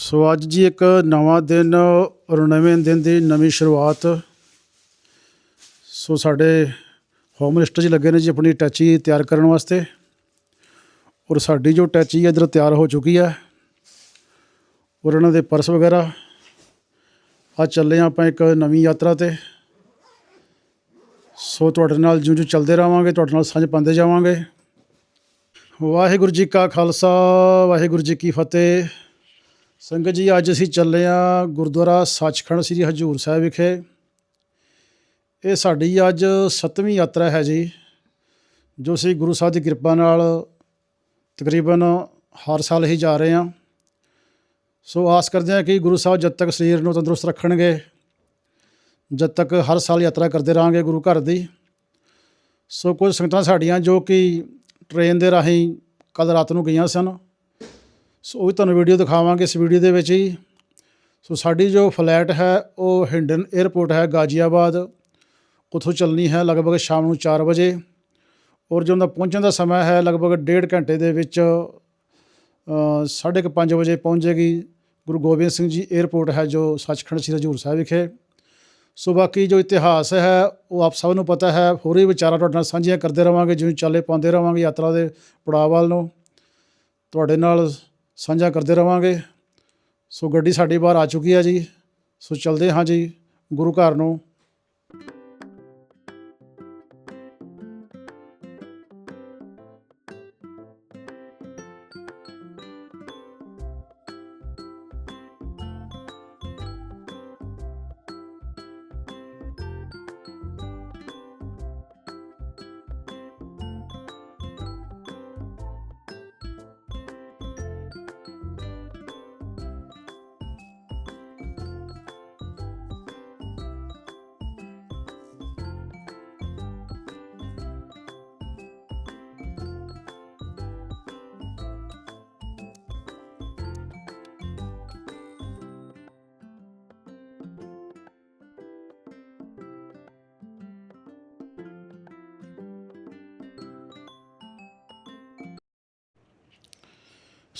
ਸੋ ਅੱਜ ਜੀ ਇੱਕ ਨਵਾਂ ਦਿਨ ਔਰ ਨਵੇਂ ਦਿਨ ਦੀ ਨਵੀਂ ਸ਼ੁਰੂਆਤ। ਸੋ ਸਾਡੇ ਹੋਮ ਮਿਨਿਸਟਰ ਜੀ ਲੱਗੇ ਨੇ ਜੀ ਆਪਣੀ ਟੈਚੀ ਤਿਆਰ ਕਰਨ ਵਾਸਤੇ ਔਰ ਸਾਡੀ ਜੋ ਟੈਚੀ ਹੈ ਇੱਧਰ ਤਿਆਰ ਹੋ ਚੁੱਕੀ ਹੈ ਔਰ ਇਹਨਾਂ ਦੇ ਪਰਸ ਵਗੈਰਾ। ਆ ਚੱਲੇ ਹਾਂ ਆਪਾਂ ਇੱਕ ਨਵੀਂ ਯਾਤਰਾ ਤੇ। ਸੋ ਤੁਹਾਡੇ ਨਾਲ ਜਿਉਂ ਜਿਉਂ ਚੱਲਦੇ ਰਹਾਂਗੇ, ਤੁਹਾਡੇ ਨਾਲ ਸਾਂਝ ਪਾਉਂਦੇ ਜਾਵਾਂਗੇ। ਵਾਹਿਗੁਰੂ ਜੀ ਕਾ ਖਾਲਸਾ, ਵਾਹਿਗੁਰੂ ਜੀ ਕੀ ਫਤਿਹ। ਸੰਗਤ ਜੀ, ਅੱਜ ਅਸੀਂ ਚੱਲੇ ਹਾਂ ਗੁਰਦੁਆਰਾ ਸੱਚਖੰਡ ਸ੍ਰੀ ਹਜੂਰ ਸਾਹਿਬ ਵਿਖੇ। ਇਹ ਸਾਡੀ ਅੱਜ ਸੱਤਵੀਂ ਯਾਤਰਾ ਹੈ ਜੀ, ਜੋ ਅਸੀਂ ਗੁਰੂ ਸਾਹਿਬ ਦੀ ਕਿਰਪਾ ਨਾਲ ਤਕਰੀਬਨ ਹਰ ਸਾਲ ਹੀ ਜਾ ਰਹੇ ਹਾਂ। ਸੋ ਆਸ ਕਰਦੇ ਹਾਂ ਕਿ ਗੁਰੂ ਸਾਹਿਬ ਜਦ ਤੱਕ ਸਰੀਰ ਨੂੰ ਤੰਦਰੁਸਤ ਰੱਖਣਗੇ, ਜਦ ਤੱਕ ਹਰ ਸਾਲ ਯਾਤਰਾ ਕਰਦੇ ਰਹਾਂਗੇ ਗੁਰੂ ਘਰ ਦੀ। ਸੋ ਕੁਝ ਸੰਗਤਾਂ ਸਾਡੀਆਂ ਜੋ ਕਿ ਟ੍ਰੇਨ ਦੇ ਰਾਹੀਂ ਕੱਲ ਰਾਤ ਨੂੰ ਗਈਆਂ ਸਨ ਸੋ ਉਹ ਵੀ ਤੁਹਾਨੂੰ ਵੀਡੀਓ ਦਿਖਾਵਾਂਗੇ ਇਸ ਵੀਡੀਓ ਦੇ ਵਿੱਚ ਹੀ। ਸੋ ਸਾਡੀ ਜੋ ਫਲੈਟ ਹੈ ਉਹ ਹਿੰਡਨ 에ਅਰਪੋਰਟ ਹੈ ਗਾਜ਼ੀਆਬਾਦ। ਉੱਥੋਂ ਚੱਲਣੀ ਹੈ ਲਗਭਗ ਸ਼ਾਮ ਨੂੰ 4 ਵਜੇ। ਔਰ ਜੋ ਉਹਦਾ ਪਹੁੰਚਣ ਦਾ ਸਮਾਂ ਹੈ ਲਗਭਗ ਡੇਢ ਘੰਟੇ ਦੇ ਵਿੱਚ ਅ, ਸਾਢੇ ਕੁ ਪੰਜ ਵਜੇ ਪਹੁੰਚੇਗੀ ਗੁਰੂ ਗੋਬਿੰਦ ਸਿੰਘ ਜੀ 에ਅਰਪੋਰਟ ਹੈ ਜੋ ਸੱਚਖੰਡ ਸ੍ਰੀ ਹਜੂਰ ਸਾਹਿਬ ਵਿਖੇ। ਸੋ ਬਾਕੀ ਜੋ ਇਤਿਹਾਸ ਹੈ ਉਹ ਆਪ ਸਭ ਨੂੰ ਪਤਾ ਹੈ। ਹੋਰ ਹੀ ਵਿਚਾਰਾਂ ਤੁਹਾਡੇ ਨਾਲ ਸਾਂਝੀਆਂ ਕਰਦੇ ਰਵਾਂਗੇ ਜਿਵੇਂ ਚਾਲੇ ਪਾਉਂਦੇ ਰਵਾਂਗੇ ਯਾਤਰਾ ਦੇ ਪੜਾਅ ਵੱਲ ਨੂੰ। ਤੁਹਾਡੇ ਨਾਲ ਸਾਂਝਾ ਕਰਦੇ ਰਵਾਂਗੇ। ਸੋ ਗੱਡੀ ਸਾਡੀ ਬਾਹਰ ਆ ਚੁੱਕੀ ਹੈ ਜੀ। ਸੋ ਚਲਦੇ ਹਾਂ ਜੀ ਗੁਰੂ ਘਰ ਨੂੰ।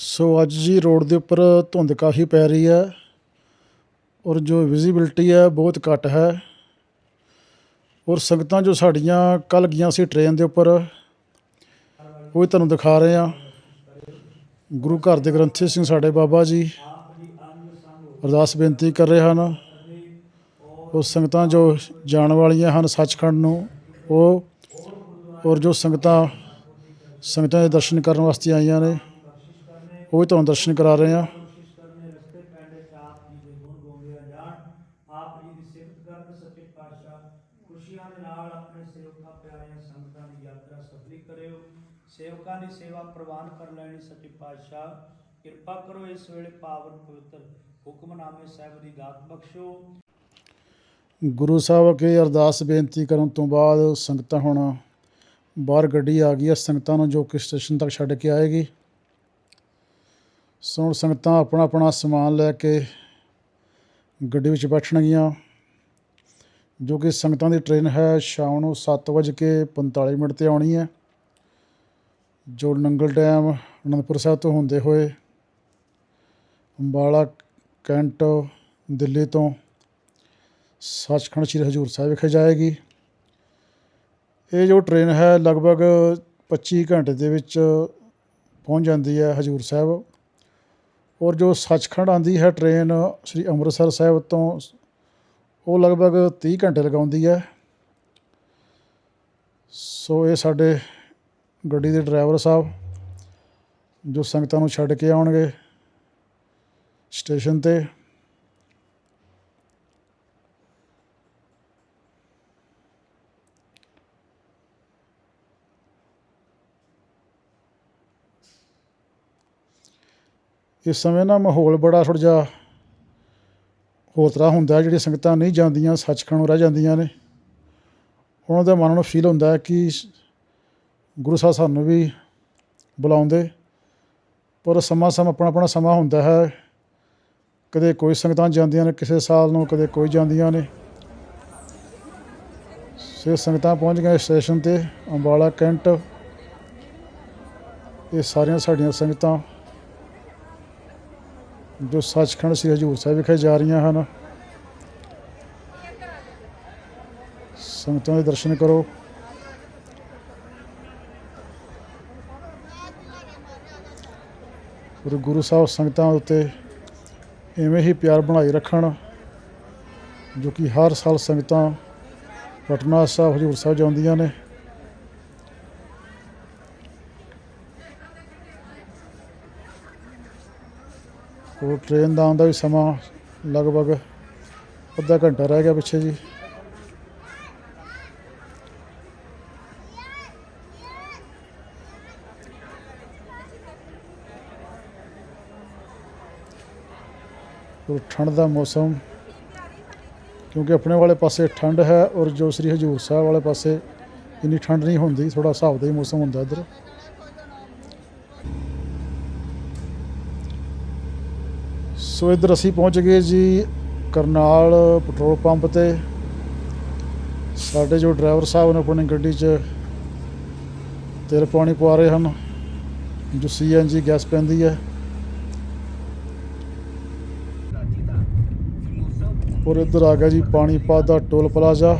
ਸੋ ਅੱਜ ਜੀ ਰੋਡ ਦੇ ਉੱਪਰ ਧੁੰਦ ਕਾਫੀ ਪੈ ਰਹੀ ਹੈ ਔਰ ਜੋ ਵਿਜ਼ਿਬਿਲਟੀ ਹੈ ਬਹੁਤ ਘੱਟ ਹੈ ਔਰ ਸੰਗਤਾਂ ਜੋ ਸਾਡੀਆਂ ਕੱਲ ਗਈਆਂ ਸੀ ਟ੍ਰੇਨ ਦੇ ਉੱਪਰ, ਉਹ ਵੀ ਤੁਹਾਨੂੰ ਦਿਖਾ ਰਹੇ ਹਾਂ। ਗੁਰੂ ਘਰ ਦੇ ਗ੍ਰੰਥੀ ਸਿੰਘ ਸਾਡੇ ਬਾਬਾ ਜੀ ਅਰਦਾਸ ਬੇਨਤੀ ਕਰ ਰਹੇ ਹਨ। ਉਹ ਸੰਗਤਾਂ ਜੋ ਜਾਣ ਵਾਲੀਆਂ ਹਨ ਸੱਚਖੰਡ ਨੂੰ, ਉਹ ਔਰ ਜੋ ਸੰਗਤਾਂ ਸੰਗਤਾਂ ਦੇ ਦਰਸ਼ਨ ਕਰਨ ਵਾਸਤੇ ਆਈਆਂ ਨੇ। ਉਹ ਵੀ ਤੁਹਾਨੂੰ ਦਰਸ਼ਨ ਕਰਾ ਰਹੇ ਹਾਂ। ਸੇਵਕਾਂ ਦੀ ਸੇਵਾ ਪ੍ਰਵਾਨ ਕਰ ਲੈਣੀ ਸੱਚੇ ਪਾਤਸ਼ਾਹ ਕਿਰਪਾ ਕਰੋ ਇਸ ਵੇਲੇ ਪਾਵਨ ਪਵਿੱਤਰ ਹੁਕਮਨਾਮੇ ਸਾਹਿਬ ਦੀ ਦਾਤ ਬਖਸ਼ੋ ਗੁਰੂ ਸਾਹਿਬ ਅੱਗੇ ਅਰਦਾਸ ਬੇਨਤੀ ਕਰਨ ਤੋਂ ਬਾਅਦ ਸੰਗਤਾਂ ਹੁਣ ਬਾਹਰ ਗੱਡੀ ਆ ਗਈ ਹੈ। ਸੰਗਤਾਂ ਨੂੰ ਜੋ ਕਿ ਸਟੇਸ਼ਨ ਤੱਕ ਛੱਡ ਕੇ ਆਏਗੀ। ਸੋ ਹੁਣ ਸੰਗਤਾਂ ਆਪਣਾ ਆਪਣਾ ਸਮਾਨ ਲੈ ਕੇ ਗੱਡੀ ਵਿੱਚ ਬੈਠਣਗੀਆਂ ਜੋ ਕਿ ਸੰਗਤਾਂ ਦੀ ਟ੍ਰੇਨ ਹੈ, ਸ਼ਾਮ ਨੂੰ 7:45 ਮਿੰਟ ਤੇ ਆਉਣੀ ਹੈ, ਜੋ ਨੰਗਲ ਡੈਮ ਅਨੰਦਪੁਰ ਸਾਹਿਬ ਤੋਂ ਹੁੰਦੇ ਹੋਏ, ਅੰਬਾਲਾ, ਕੈਂਟ, ਦਿੱਲੀ ਤੋਂ ਸੱਚਖੰਡ ਸ੍ਰੀ ਹਜੂਰ ਸਾਹਿਬ ਵਿਖੇ ਜਾਏਗੀ। ਇਹ ਜੋ ਟ੍ਰੇਨ ਹੈ, ਲਗਭਗ 25 ਘੰਟੇ ਦੇ ਵਿੱਚ ਪਹੁੰਚ ਜਾਂਦੀ ਹੈ ਹਜੂਰ ਸਾਹਿਬ। ਔਰ ਜੋ ਸੱਚਖੰਡ ਆਂਦੀ ਹੈ ਟ੍ਰੇਨ ਸ੍ਰੀ ਅੰਮ੍ਰਿਤਸਰ ਸਾਹਿਬ ਤੋਂ, ਉਹ ਲਗਭਗ 30 ਘੰਟੇ ਲਗਾਉਂਦੀ ਹੈ। ਸੋ ਇਹ ਸਾਡੇ ਗੱਡੀ ਦੇ ਡਰਾਈਵਰ ਸਾਹਿਬ, ਜੋ ਸੰਗਤਾਂ ਨੂੰ ਛੱਡ ਕੇ ਆਉਣਗੇ ਸਟੇਸ਼ਨ ਤੇ। ਇਸ ਸਮੇਂ ਨਾ ਮਾਹੌਲ ਬੜਾ ਥੋੜ੍ਹਾ ਜਿਹਾ ਹੋਰ ਤਰ੍ਹਾਂ ਹੁੰਦਾ ਜਿਹੜੀਆਂ ਸੰਗਤਾਂ ਨਹੀਂ ਜਾਂਦੀਆਂ, ਸੱਚਖੰਡ ਰਹਿ ਜਾਂਦੀਆਂ ਨੇ। ਉਹਨਾਂ ਦਾ ਮਨ ਨੂੰ ਫੀਲ ਹੁੰਦਾ ਹੈ ਕਿ ਗੁਰੂ ਸਾਹਿਬ ਸਾਨੂੰ ਵੀ ਬੁਲਾਉਂਦੇ। ਪਰ ਸਮਾਂ ਸਮਾਂ ਆਪਣਾ ਆਪਣਾ ਸਮਾਂ ਹੁੰਦਾ ਹੈ। ਕਦੇ ਕੋਈ ਸੰਗਤਾਂ ਜਾਂਦੀਆਂ ਨੇ ਕਿਸੇ ਸਾਲ ਨੂੰ, ਕਦੇ ਕੋਈ ਜਾਂਦੀਆਂ ਨੇ। ਸੇ ਸੰਗਤਾਂ ਪਹੁੰਚ ਗਏ ਸਟੇਸ਼ਨ ਤੇ, ਅੰਬਾਲਾ ਕੈਂਟ। ਇਹ ਸਾਰੀਆਂ ਸਾਡੀਆਂ ਸੰਗਤਾਂ। ਜੋ ਸੱਚਖੰਡ ਸ੍ਰੀ ਹਜੂਰ ਸਾਹਿਬ ਵਿਖੇ ਜਾ ਰਹੀਆਂ ਹਨ। ਸੰਗਤਾਂ ਦੇ ਦਰਸ਼ਨ ਕਰੋ। ਔਰ ਗੁਰੂ ਸਾਹਿਬ ਸੰਗਤਾਂ ਉੱਤੇ ਐਵੇਂ ਹੀ ਪਿਆਰ ਬਣਾਈ ਰੱਖਣ ਜੋ ਕਿ ਹਰ ਸਾਲ ਸੰਗਤਾਂ ਪਟਨਾ ਸਾਹਿਬ ਹਜੂਰ ਸਾਹਿਬ ਜਾਂਦੀਆਂ ਨੇ। ਉਹ ਟ੍ਰੇਨ ਦਾ ਆਉਣ ਦਾ ਵੀ ਸਮਾਂ ਲਗਭਗ ਅੱਧਾ ਘੰਟਾ ਰਹਿ ਗਿਆ ਪਿੱਛੇ ਜੀ। ਔਰ ਠੰਡ ਦਾ ਮੌਸਮ, ਕਿਉਂਕਿ ਆਪਣੇ ਵਾਲੇ ਪਾਸੇ ਠੰਡ ਹੈ ਔਰ ਜੋ ਸ੍ਰੀ ਹਜੂਰ ਸਾਹਿਬ ਵਾਲੇ ਪਾਸੇ ਇੰਨੀ ਠੰਡ ਨਹੀਂ ਹੁੰਦੀ ਥੋੜਾ ਹਿਸਾਬ ਦਾ ਹੀ ਮੌਸਮ ਹੁੰਦਾ ਇੱਧਰ। ਸੋ ਇੱਧਰ ਅਸੀਂ ਪਹੁੰਚ ਗਏ ਜੀ ਕਰਨਾਲ ਪੈਟਰੋਲ ਪੰਪ ਤੇ। ਸਾਡੇ ਜੋ ਡਰਾਈਵਰ ਸਾਹਿਬ ਨੇ ਆਪਣੀ ਗੱਡੀ 'ਚ ਤੇਲ ਪਾਣੀ ਪਵਾ ਰਹੇ ਹਨ, ਜੋ ਸੀਐਨਜੀ ਗੈਸ ਪੈਂਦੀ ਹੈ। ਔਰ ਇੱਧਰ ਆ ਗਿਆ ਜੀ ਪਾਣੀਪਤ ਦਾ ਟੋਲ ਪਲਾਜ਼ਾ।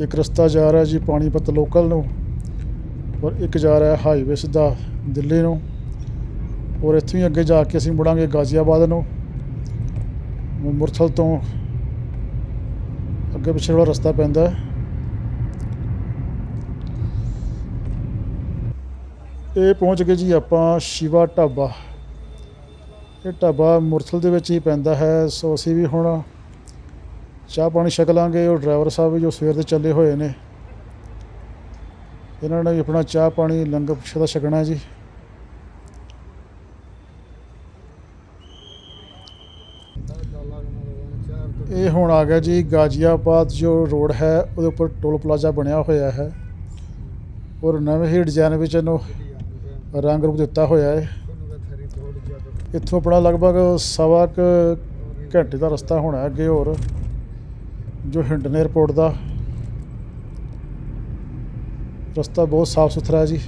ਇੱਕ ਰਸਤਾ ਜਾ ਰਿਹਾ ਜੀ ਪਾਣੀਪਤ ਲੋਕਲ ਨੂੰ ਔਰ ਇੱਕ ਜਾ ਰਿਹਾ ਹਾਈਵੇ ਸਿੱਧਾ ਦਿੱਲੀ ਨੂੰ ਔਰ ਇੱਥੋਂ ਹੀ ਅੱਗੇ ਜਾ ਕੇ ਅਸੀਂ ਮੁੜਾਂਗੇ ਗਾਜ਼ੀਆਬਾਦ ਨੂੰ। ਮੁਰਥਲ ਤੋਂ ਅੱਗੇ ਪਿੱਛੇ ਵਾਲਾ ਰਸਤਾ ਪੈਂਦਾ ਹੈ। ਇਹ ਪਹੁੰਚ ਗਏ ਜੀ ਆਪਾਂ ਸ਼ਿਵਾ ਢਾਬਾ। ਇਹ ਢਾਬਾ ਮੁਰਥਲ ਦੇ ਵਿੱਚ ਹੀ ਪੈਂਦਾ ਹੈ। ਸੋ ਅਸੀਂ ਵੀ ਹੁਣ ਚਾਹ ਪਾਣੀ ਛਕ ਲਾਂਗੇ, ਉਹ ਡਰਾਈਵਰ ਸਾਹਿਬ ਵੀ ਜੋ ਸਵੇਰ ਦੇ ਚੱਲੇ ਹੋਏ ਨੇ। ਇਹਨਾਂ ਨੇ ਵੀ ਆਪਣਾ ਚਾਹ ਪਾਣੀ ਲੰਗਰ ਪ੍ਰਸ਼ਾਦਾ ਛਕਣਾ ਜੀ। ਇਹ ਹੁਣ ਆ ਗਿਆ ਜੀ ਗਾਜ਼ੀਆਬਾਦ ਜੋ ਰੋਡ ਹੈ, ਉਹਦੇ ਉੱਪਰ ਟੋਲ ਪਲਾਜ਼ਾ ਬਣਿਆ ਹੋਇਆ ਹੈ। ਔਰ ਨਵੇਂ ਹੀ ਡਿਜ਼ਾਈਨ ਵਿੱਚ ਇਹਨੂੰ ਰੰਗ ਰੂਪ ਦਿੱਤਾ ਹੋਇਆ ਹੈ। ਇੱਥੋਂ ਆਪਣਾ ਲਗਭਗ ਸਵਾ ਕੁ ਘੰਟੇ ਦਾ ਰਸਤਾ ਹੋਣਾ ਅੱਗੇ ਹੋਰ। ਜੋ ਹਿੰਡਨ 에ਅਰਪੋਰਟ ਦਾ ਰਸਤਾ ਬਹੁਤ ਸਾਫ਼ ਸੁਥਰਾ ਹੈ ਜੀ।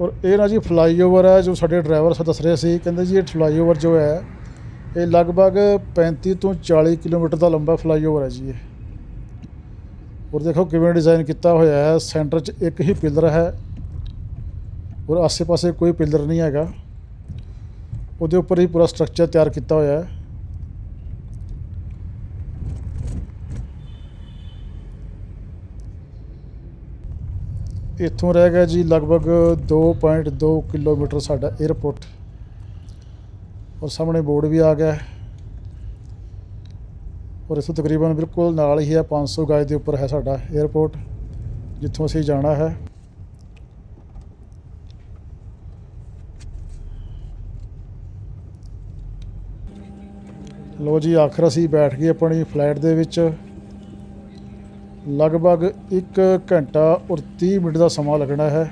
ਔਰ ਇਹ ਨਾ ਜੀ ਫਲਾਈਓਵਰ ਹੈ ਜੋ ਸਾਡੇ ਡਰਾਈਵਰ ਸਾ ਦੱਸ ਰਹੇ ਸੀ। ਕਹਿੰਦੇ ਜੀ ਇਹ ਫਲਾਈਓਵਰ ਜੋ ਹੈ, ਇਹ ਲਗਭਗ 35 ਤੋਂ 40 ਕਿਲੋਮੀਟਰ ਦਾ ਲੰਬਾ ਫਲਾਈਓਵਰ ਹੈ ਜੀ ਇਹ। ਔਰ ਦੇਖੋ ਕਿਵੇਂ ਡਿਜ਼ਾਈਨ ਕੀਤਾ ਹੋਇਆ ਹੈ, ਸੈਂਟਰ 'ਚ ਇੱਕ ਹੀ ਪਿਲਰ ਹੈ ਔਰ ਆਸੇ-ਪਾਸੇ ਕੋਈ ਪਿਲਰ ਨਹੀਂ ਹੈਗਾ। ਉਹਦੇ ਉੱਪਰ ਹੀ ਪੂਰਾ ਸਟਰਕਚਰ ਤਿਆਰ ਕੀਤਾ ਹੋਇਆ ਹੈ। ਇੱਥੋਂ ਰਹਿ ਗਿਆ ਜੀ ਲਗਭਗ 2.2 ਕਿਲੋਮੀਟਰ ਸਾਡਾ 에ਅਰਪੋਰਟ ਔਰ ਸਾਹਮਣੇ ਬੋਰਡ ਵੀ ਆ ਗਿਆ। ਹੈ। ਔਰ ਇਸੋਂ ਤਕਰੀਬਨ ਬਿਲਕੁਲ ਨਾਲ ਹੀ ਹੈ 500 ਗਜ ਦੇ ਉੱਪਰ ਹੈ ਸਾਡਾ 에ਅਰਪੋਰਟ ਜਿੱਥੋਂ ਅਸੀਂ ਜਾਣਾ ਹੈ। ਲੋ ਜੀ, ਆਖਰ ਅਸੀਂ ਬੈਠ ਗਏ ਆਪਣੀ ਫਲਾਈਟ ਦੇ ਵਿੱਚ। ਲਗਭਗ 1 ਘੰਟਾ ਔਰ 30 ਮਿੰਟ ਦਾ ਸਮਾਂ ਲੱਗਣਾ ਹੈ।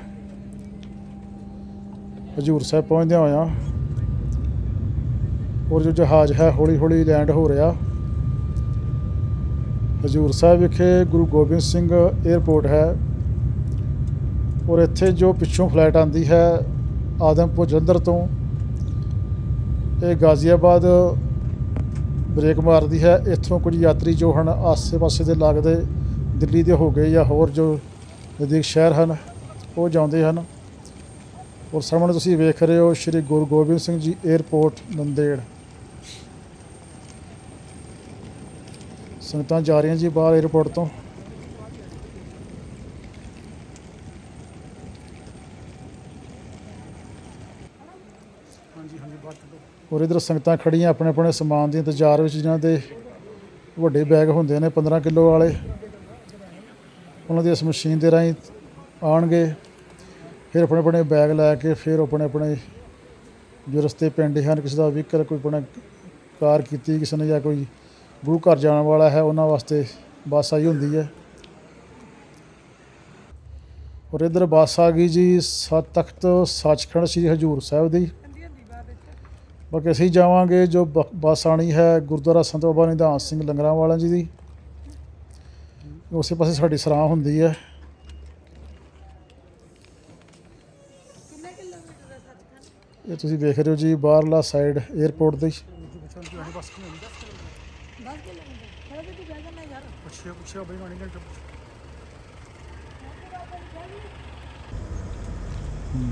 ਹਜੂਰ ਸਾਹਿਬ ਪਹੁੰਚਦਿਆਂ ਹੋਇਆਂ ਔਰ ਜੋ ਜਹਾਜ਼ ਹੈ ਹੌਲੀ ਹੌਲੀ ਲੈਂਡ ਹੋ ਰਿਹਾ। ਹਜੂਰ ਸਾਹਿਬ ਵਿਖੇ ਗੁਰੂ ਗੋਬਿੰਦ ਸਿੰਘ 에ਅਰਪੋਰਟ ਹੈ ਔਰ ਇੱਥੇ ਜੋ ਪਿੱਛੋਂ ਫਲਾਈਟ ਆਂਦੀ ਹੈ ਆਦਮਪੁਰ ਜਲੰਧਰ ਤੋਂ, ਇਹ ਗਾਜ਼ੀਆਬਾਦ ਬ੍ਰੇਕ ਮਾਰਦੀ ਹੈ। ਇੱਥੋਂ ਕੁਝ ਯਾਤਰੀ ਜੋ ਹਨ ਆਸੇ-ਪਾਸੇ ਦੇ ਲੱਗਦੇ ਦਿੱਲੀ ਦੇ ਹੋ ਗਏ ਜਾਂ ਹੋਰ ਜੋ ਨਜ਼ਦੀਕ ਸ਼ਹਿਰ ਹਨ ਉਹ ਜਾਂਦੇ ਹਨ। ਔਰ ਸਾਹਮਣੇ ਤੁਸੀਂ ਵੇਖ ਰਹੇ ਹੋ ਸ਼੍ਰੀ ਗੁਰੂ ਗੋਬਿੰਦ ਸਿੰਘ ਜੀ 에ਅਰਪੋਰਟ ਨੰਦੇੜ। ਸੰਗਤਾਂ ਜਾ ਰਹੀਆਂ ਜੀ ਬਾਹਰ 에ਅਰਪੋਰਟ ਤੋਂ ਔਰ ਇਧਰ ਸੰਗਤਾਂ ਖੜੀਆਂ ਆਪਣੇ ਆਪਣੇ ਸਮਾਨ ਦੇ ਇੰਤਜ਼ਾਰ ਵਿੱਚ ਜਿਨ੍ਹਾਂ ਦੇ ਵੱਡੇ ਬੈਗ ਹੁੰਦੇ ਨੇ 15 ਕਿਲੋ ਵਾਲੇ। ਉਹਨਾਂ ਦੀ ਇਸ ਮਸ਼ੀਨ ਦੇ ਰਾਹੀਂ ਆਣਗੇ ਫਿਰ ਆਪਣੇ ਆਪਣੇ ਬੈਗ ਲੈ ਕੇ ਫਿਰ ਆਪਣੇ ਆਪਣੇ ਜੋ ਰਸਤੇ ਪਿੰਡ ਹਨ, ਕਿਸੇ ਦਾ ਵਹੀਕਲ ਕੋਈ ਆਪਣਾ ਕਾਰ ਕੀਤੀ, ਕਿਸੇ ਨੇ ਜਾਂ ਕੋਈ ਗੁਰੂ ਘਰ ਜਾਣ ਵਾਲਾ ਹੈ, ਉਹਨਾਂ ਵਾਸਤੇ ਬੱਸ ਆਈ ਹੁੰਦੀ ਹੈ। ਔਰ ਇਧਰ ਬੱਸ ਆ ਗਈ ਜੀ, ਸਤ ਤਖਤ ਸੱਚਖੰਡ ਸ੍ਰੀ ਹਜੂਰ ਸਾਹਿਬ ਦੀ। ਬਾਕੀ ਅਸੀਂ ਜਾਵਾਂਗੇ ਜੋ ਬ- ਬੱਸ ਆਣੀ ਹੈ ਗੁਰਦੁਆਰਾ ਸੰਤ ਬਾਬਾ ਨਿਧਾਨ ਸਿੰਘ ਲੰਗਰਾਂ ਵਾਲਾ ਜੀ ਦੀ। ਉਸੇ ਪਾਸੇ ਸਾਡੀ ਸਰਾਂ ਹੁੰਦੀ ਹੈ। ਇਹ ਤੁਸੀਂ ਵੇਖ ਰਹੇ ਹੋ ਜੀ ਬਾਹਰਲਾ ਸਾਈਡ 에ਅਰਪੋਰਟ ਦੇ।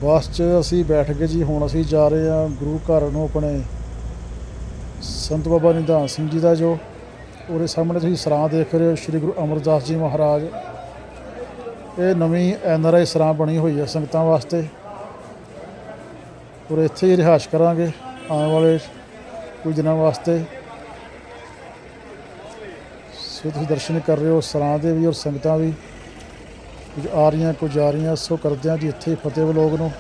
ਬੱਸ 'ਚ ਅਸੀਂ ਬੈਠ ਗਏ ਜੀ, ਹੁਣ ਅਸੀਂ ਜਾ ਰਹੇ ਹਾਂ ਗੁਰੂ ਘਰ ਨੂੰ ਆਪਣੇ ਸੰਤ ਬਾਬਾ ਨਿਧਾਨ ਸਿੰਘ ਜੀ ਦਾ ਜੋ ਉਹਦੇ ਸਾਹਮਣੇ ਤੁਸੀਂ ਸਰਾਂ ਦੇਖ ਰਹੇ ਹੋ, ਸ੍ਰੀ ਗੁਰੂ ਅਮਰਦਾਸ ਜੀ ਮਹਾਰਾਜ। ਇਹ ਨਵੀਂ ਐਨ ਆਰ ਆਈ ਸਰਾਂ ਬਣੀ ਹੋਈ ਹੈ ਸੰਗਤਾਂ ਵਾਸਤੇ। ਔਰ ਇੱਥੇ ਹੀ ਰਿਹਾਇਸ਼ ਕਰਾਂਗੇ ਆਉਣ ਵਾਲੇ ਕੁਝ ਦਿਨਾਂ ਵਾਸਤੇ। ਸੋ ਤੁਸੀਂ ਦਰਸ਼ਨ ਕਰ ਰਹੇ ਹੋ ਸਰਾਂ ਦੇ ਵੀ ਔਰ ਸੰਗਤਾਂ ਵੀ। ਕੁਝ ਆ ਰਹੀਆਂ, ਕੁਝ ਜਾ ਰਹੀਆਂ, ਸੋ ਕਰਦੇ ਹਾਂ ਜੀ ਇੱਥੇ ਹੀ ਫਤਿਹ ਬਲੋਗ ਨੂੰ।